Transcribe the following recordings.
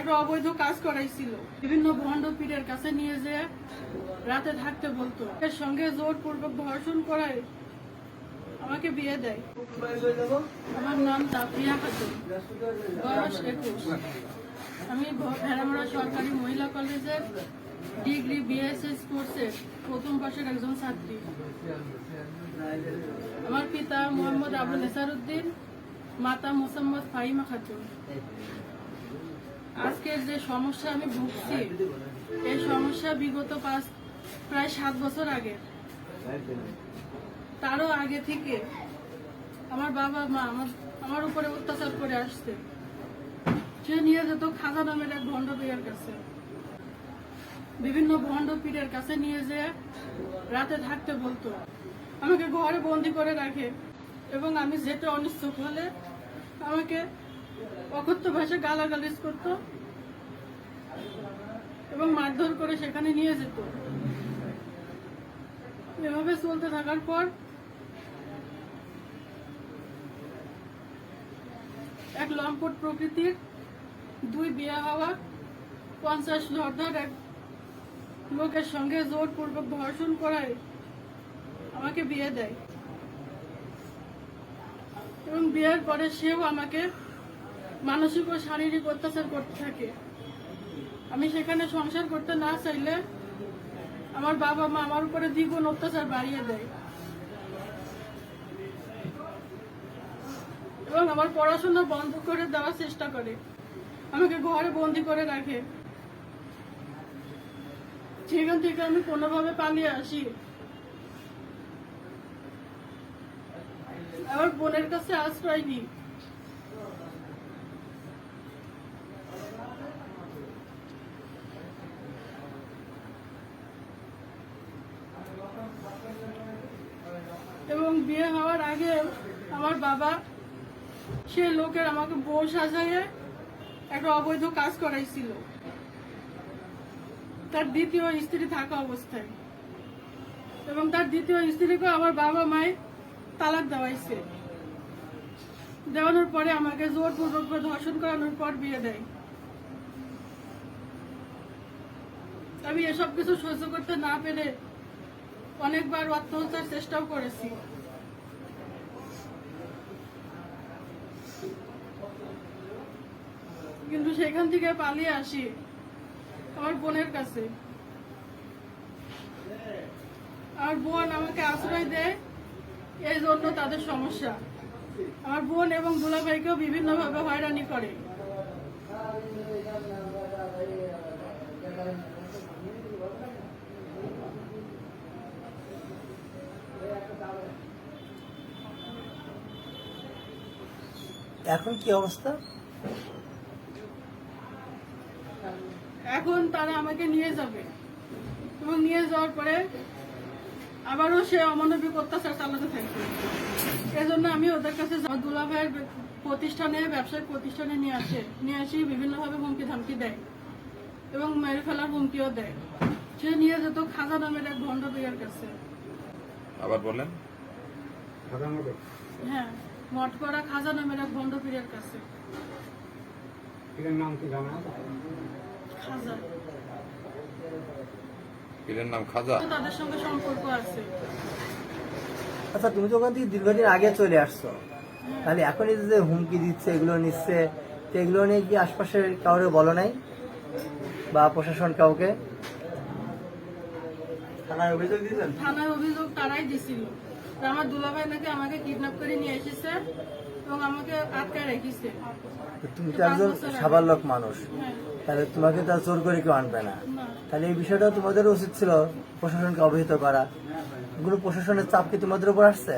একটা অবৈধ কাজ করাইছিল। বিভিন্ন ভণ্ড পীরের কাছে নিয়ে যে রাতে থাকতে বলতো। এর সঙ্গে জোরপূর্বক ধর্ষণ করায় আমাকে বিয়ে দেয়। আমার নাম তাফরিয়া খাতুন, বয়স একুশ। আমি ভ- ভেড়ামারা সরকারি মহিলা কলেজের ডিগ্রি, বিএসএস কোর্সের প্রথম বর্ষের একজন ছাত্রী। আমার পিতা মোহাম্মদ আবুল নেসারউদ্দিন মাতা মোসাম্মদ ফাহিমা খাতুন। আজকের যে সমস্যা আমি ভুগছি, এই সমস্যা বিগত পাঁচ, প্রায় সাত বছর আগে। তারও আগে থেকে আমার বাবা, মা আমার আমার উপরে অত্যাচার করে আসছে। সে নিয়ে যেত খাজা নামের এক ভণ্ড পীরের কাছে। বিভিন্ন ভণ্ড পীরের কাছে নিয়ে যে রাতে থাকতে বলতো। আমাকে ঘরে বন্দি করে রাখে এবং আমি যেতে অনিচ্ছুক হলে আমাকে অকথ্য ভাষায় গালাগালিজ করতো এবং মারধর করে সেখানে নিয়ে যেত। এভাবে চলতে থাকার পর এক লম্পট প্রকৃতির দুই বিয়ে হওয়া পঞ্চাশ লর্ধার এক লোকের সঙ্গে জোরপূর্বক ধর্ষণ করায় আমাকে বিয়ে দেয়। এবং বিয়ের পরে সেও আমাকে মানসিক ও শারীরিক অত্যাচার করতে থাকে। আমি সেখানে সংসার করতে না চাইলে আমার বাবা মা আমার উপরে দ্বিগুণ অত্যাচার বাড়িয়ে দেয়। এবং আমার পড়াশোনা বন্ধ করে দেওয়ার চেষ্টা করে। আমাকে ঘরে বন্দি করে রাখে। সেখান থেকে আমি কোনোভাবে পালিয়ে আসি। আমার বোনের কাছে আশ্রয় নিই এবং বিয়ে হওয়ার আগে আমার বাবা, সে লোকের আমাকে বউ সাজাইয়ে একটা অবৈধ কাজ করাইছিল। তার দ্বিতীয় স্ত্রী থাকা অবস্থায়। এবং তার দ্বিতীয় স্ত্রীকে আমার বাবা মায় তালাক দেওয়াইছে। দেওয়ানোর পরে আমাকে জোরপূর্বক ধর্ষণ করানোর পর বিয়ে দেয়। আমি এসব কিছু সহ্য করতে না পেরে অনেকবার আত্মহত্যার চেষ্টাও করেছি। কিন্তু সেখান থেকে পালিয়ে আসি আমার বোনের কাছে। আমার বোন আমাকে আশ্রয় দেয়, এই জন্য তাদের সমস্যা। আমার বোন এবং দুলাভাইকেও বিভিন্নভাবে হয়রানি করে। এখন কি অবস্থা? এখন তারা আমাকে নিয়ে যাবে। এবং নিয়ে যাওয়ার পরে আবারও সে অমানবিক অত্যাচার চালাতে থাকবে। এজন্য আমি ওদের কাছে দুলা ভাইয়ের প্রতিষ্ঠানে ব্যবসায়িক প্রতিষ্ঠানে নিয়ে আসে নিয়ে আসি বিভিন্নভাবে হুমকি ধামকি দেয় এবং মেরে ফেলার হুমকিও দেয়। সে নিয়ে যেত খাজা নামের এক ভণ্ড পীরের কাছে। আবার বলেন। হ্যাঁ মঠ করা খাজা নামের এক ভণ্ড পীরের কাছে। নাম কি জানা? খাজা। পীরের নাম খাজা? তাদের সঙ্গে সম্পর্ক আছে। আচ্ছা তুমি তো ওখান থেকে দীর্ঘদিন আগে চলে আসছো। তাহলে এখন এই যে হুমকি দিচ্ছে এগুলো নিচ্ছে তো এগুলো নিয়ে কি আশপাশের কাউরে বলো নাই? বা প্রশাসন কাউকে? থানায় অভিযোগ দিয়েছেন? থানায় অভিযোগ তারাই দিছিল। আমার দুলাভাই নাকি আমাকে কিডন্যাপ করে নিয়ে এসেছে এবং আমাকে আটকায় রেখেছে। তুমি তো একজন সাবালক মানুষ। হ্যাঁ। তাহলে তোমাকে তো আর জোর করে কেউ আনবে না। না। তাহলে এই বিষয়টা তোমাদের উচিত ছিল প্রশাসনকে অবহিত করা। এগুলো প্রশাসনের চাপ কি তোমাদের উপর আসছে?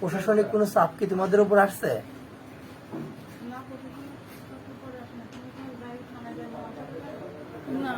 প্রশাসনিক কোনো চাপ কি তোমাদের উপর আসছে? না।